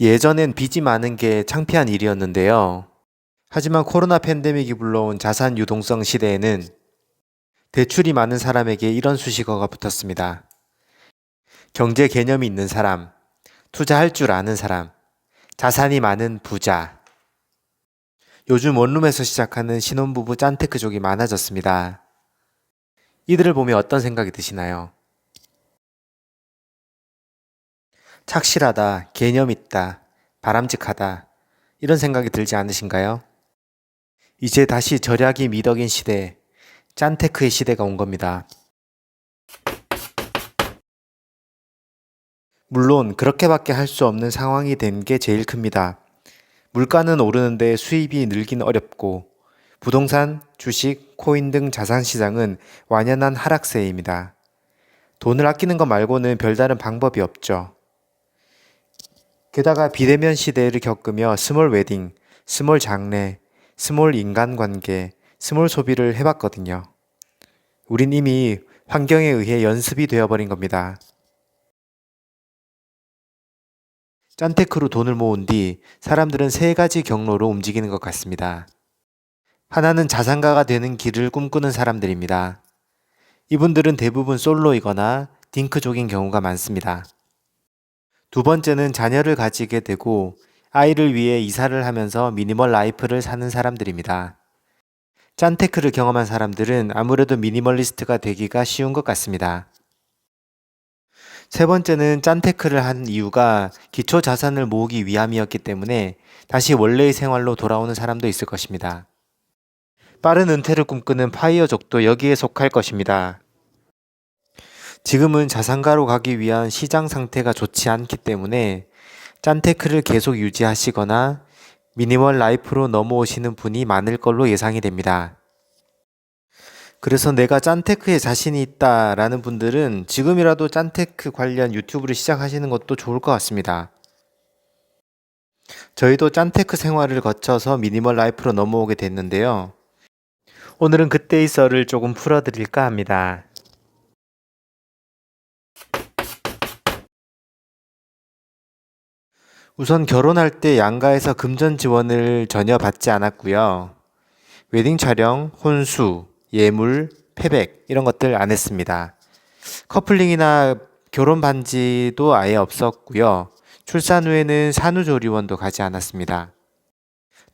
예전엔 빚이 많은 게 창피한 일이었는데요. 하지만 코로나 팬데믹이 불러온 자산 유동성 시대에는 대출이 많은 사람에게 이런 수식어가 붙었습니다. 경제 개념이 있는 사람, 투자할 줄 아는 사람, 자산이 많은 부자. 요즘 원룸에서 시작하는 신혼부부 짠테크족이 많아졌습니다. 이들을 보면 어떤 생각이 드시나요? 착실하다, 개념 있다, 바람직하다, 이런 생각이 들지 않으신가요? 이제 다시 절약이 미덕인 시대, 짠테크의 시대가 온 겁니다. 물론 그렇게밖에 할 수 없는 상황이 된 게 제일 큽니다. 물가는 오르는데 수입이 늘긴 어렵고 부동산, 주식, 코인 등 자산 시장은 완연한 하락세입니다. 돈을 아끼는 것 말고는 별다른 방법이 없죠. 게다가 비대면 시대를 겪으며 스몰 웨딩, 스몰 장례, 스몰 인간관계, 스몰 소비를 해봤거든요. 우린 이미 환경에 의해 연습이 되어버린 겁니다. 짠테크로 돈을 모은 뒤 사람들은 세 가지 경로로 움직이는 것 같습니다. 하나는 자산가가 되는 길을 꿈꾸는 사람들입니다. 이분들은 대부분 솔로이거나 딩크족인 경우가 많습니다. 두 번째는 자녀를 가지게 되고 아이를 위해 이사를 하면서 미니멀 라이프를 사는 사람들입니다. 짠테크를 경험한 사람들은 아무래도 미니멀리스트가 되기가 쉬운 것 같습니다. 세 번째는 짠테크를 한 이유가 기초 자산을 모으기 위함이었기 때문에 다시 원래의 생활로 돌아오는 사람도 있을 것입니다. 빠른 은퇴를 꿈꾸는 파이어족도 여기에 속할 것입니다. 지금은 자산가로 가기 위한 시장 상태가 좋지 않기 때문에 짠테크를 계속 유지하시거나 미니멀 라이프로 넘어오시는 분이 많을 걸로 예상이 됩니다. 그래서 내가 짠테크에 자신이 있다라는 분들은 지금이라도 짠테크 관련 유튜브를 시작하시는 것도 좋을 것 같습니다. 저희도 짠테크 생활을 거쳐서 미니멀 라이프로 넘어오게 됐는데요. 오늘은 그때의 썰을 조금 풀어드릴까 합니다. 우선 결혼할 때 양가에서 금전 지원을 전혀 받지 않았고요. 웨딩 촬영, 혼수, 예물, 패백 이런 것들 안 했습니다. 커플링이나 결혼 반지도 아예 없었고요. 출산 후에는 산후조리원도 가지 않았습니다.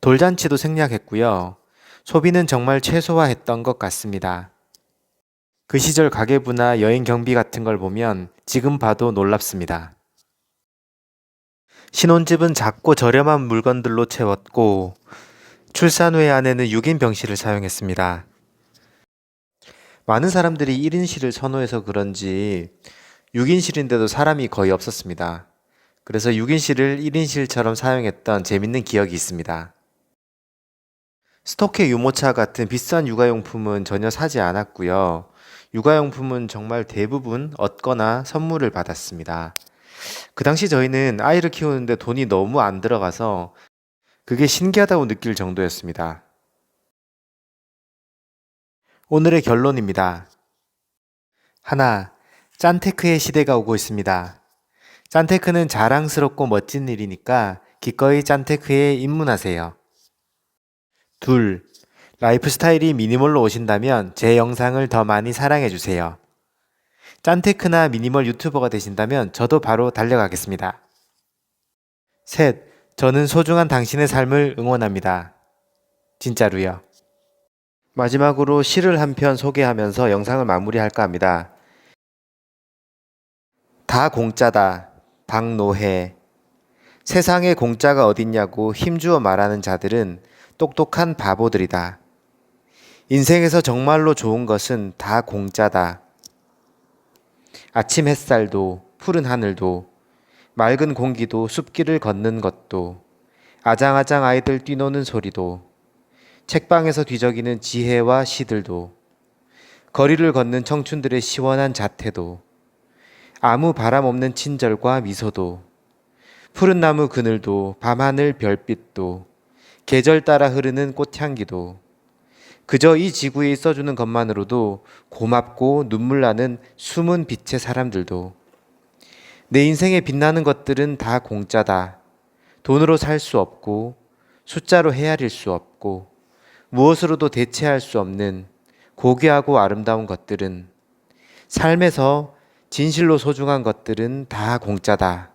돌잔치도 생략했고요. 소비는 정말 최소화했던 것 같습니다. 그 시절 가계부나 여행 경비 같은 걸 보면 지금 봐도 놀랍습니다. 신혼집은 작고 저렴한 물건들로 채웠고 출산 후의 아내는 6인 병실을 사용했습니다. 많은 사람들이 1인실을 선호해서 그런지 6인실인데도 사람이 거의 없었습니다. 그래서 6인실을 1인실처럼 사용했던 재밌는 기억이 있습니다. 스토케 유모차 같은 비싼 육아용품은 전혀 사지 않았고요. 육아용품은 정말 대부분 얻거나 선물을 받았습니다. 그 당시 저희는 아이를 키우는데 돈이 너무 안 들어가서 그게 신기하다고 느낄 정도였습니다. 오늘의 결론입니다. 하나, 짠테크의 시대가 오고 있습니다. 짠테크는 자랑스럽고 멋진 일이니까 기꺼이 짠테크에 입문하세요. 둘, 라이프 스타일이 미니멀로 오신다면 제 영상을 더 많이 사랑해주세요. 짠테크나 미니멀 유튜버가 되신다면 저도 바로 달려가겠습니다. 셋, 저는 소중한 당신의 삶을 응원합니다. 진짜로요. 마지막으로 시를 한 편 소개하면서 영상을 마무리할까 합니다. 다 공짜다. 박노해. 세상에 공짜가 어딨냐고 힘주어 말하는 자들은 똑똑한 바보들이다. 인생에서 정말로 좋은 것은 다 공짜다. 아침 햇살도 푸른 하늘도 맑은 공기도 숲길을 걷는 것도 아장아장 아이들 뛰노는 소리도 책방에서 뒤적이는 지혜와 시들도 거리를 걷는 청춘들의 시원한 자태도 아무 바람 없는 친절과 미소도 푸른 나무 그늘도 밤하늘 별빛도 계절 따라 흐르는 꽃향기도 그저 이 지구에 있어주는 것만으로도 고맙고 눈물 나는 숨은 빛의 사람들도 내 인생에 빛나는 것들은 다 공짜다. 돈으로 살 수 없고 숫자로 헤아릴 수 없고 무엇으로도 대체할 수 없는 고귀하고 아름다운 것들은 삶에서 진실로 소중한 것들은 다 공짜다.